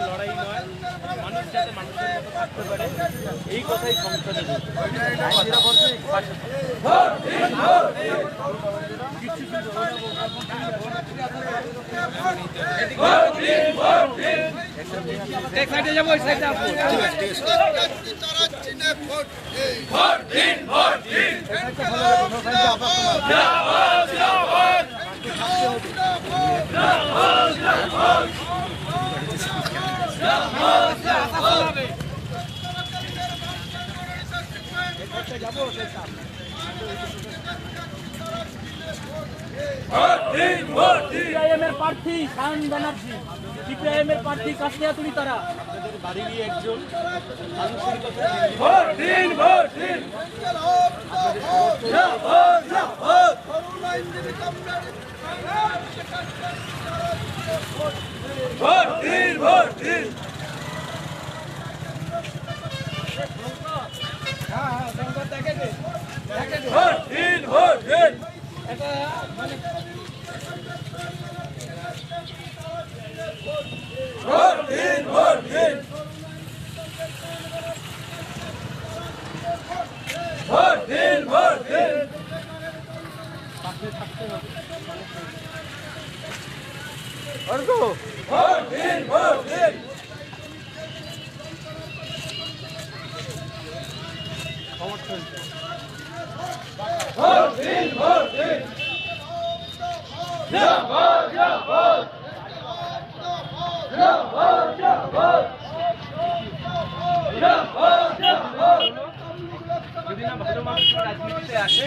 লড়াই নয় যাতে মানুষের মতো থাকতে পারে এই কথাই সংসদে বলছে। সিপিআইএম এর প্রার্থী শায়ন ব্যানার্জি। সিপিআইএম এর প্রার্থী কাশিয়া তুলি তারা। আপনাদের বাড়িরই একজন আনুষ্ঠানিকতা যদি না ভালো মানুষ রাজনীতিতে আসে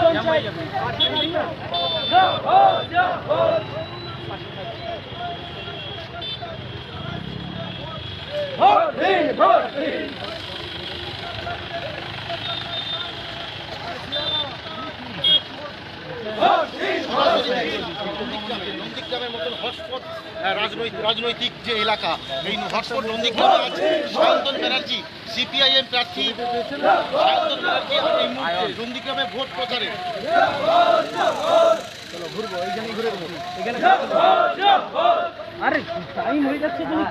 করে যাবে কেমন সাইকেল সাইকেল নন্দীগ্রামের মতন হটস্পট রাজনৈতিক রাজনৈতিক যে এলাকা এই হটস্পট নন্দীগ্রামে আছে। সায়ন্তন ব্যানার্জি সিপিআইএম প্রার্থী। সায়ন্তন ব্যানার্জি এই মুহূর্তে নন্দীগ্রামে ভোট প্রচারে। আরে টাইম হয়ে যাচ্ছে তুমি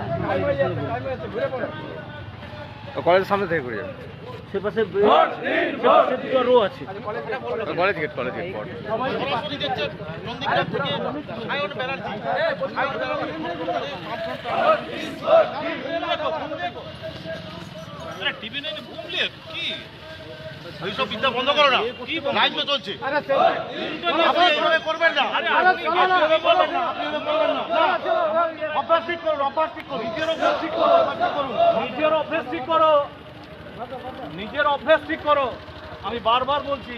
কলেজের সামনে থেকে ঘুরে যাবে। সে পাশে সে দুটো রো আছে। কলেজ গেট কলেজ গেট পর টিভি নেই ঘুমলে কি? এইসব বিদ্যা বন্ধ করো না। লাইভ তো চলছে? করবেন না। অভ্যাস ঠিক করুন অভ্যাস ঠিক করুন। নিজের অভ্যাস ঠিক করুন। নিজের অভ্যেস ঠিক করো। নিজের অভ্যেস ঠিক করো। আমি বারবার বলছি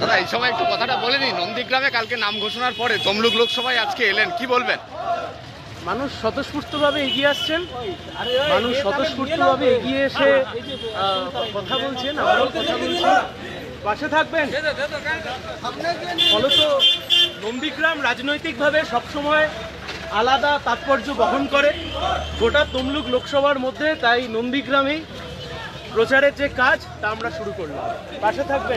দাদা, এই সময় একটু কথাটা বলে নিন নন্দীগ্রামে কালকে নাম ঘোষণার পরে তমলুক লোকসভায় আজকে এলেন। কি বলবেন? মানুষ স্বতঃস্ফূর্তভাবে এগিয়ে আসছেন। মানুষ স্বতঃস্ফূর্তভাবে এগিয়ে এসে কথা বলছেন আমরাও কথা বলছি পাশে থাকবেন। ফলত নন্দীগ্রাম রাজনৈতিকভাবে সবসময় আলাদা তাৎপর্য বহন করে। গোটা তমলুক লোকসভার মধ্যে তাই নন্দীগ্রামেই প্রচারের যে কাজ, তা আমরা শুরু করলাম। পাশে থাকবেন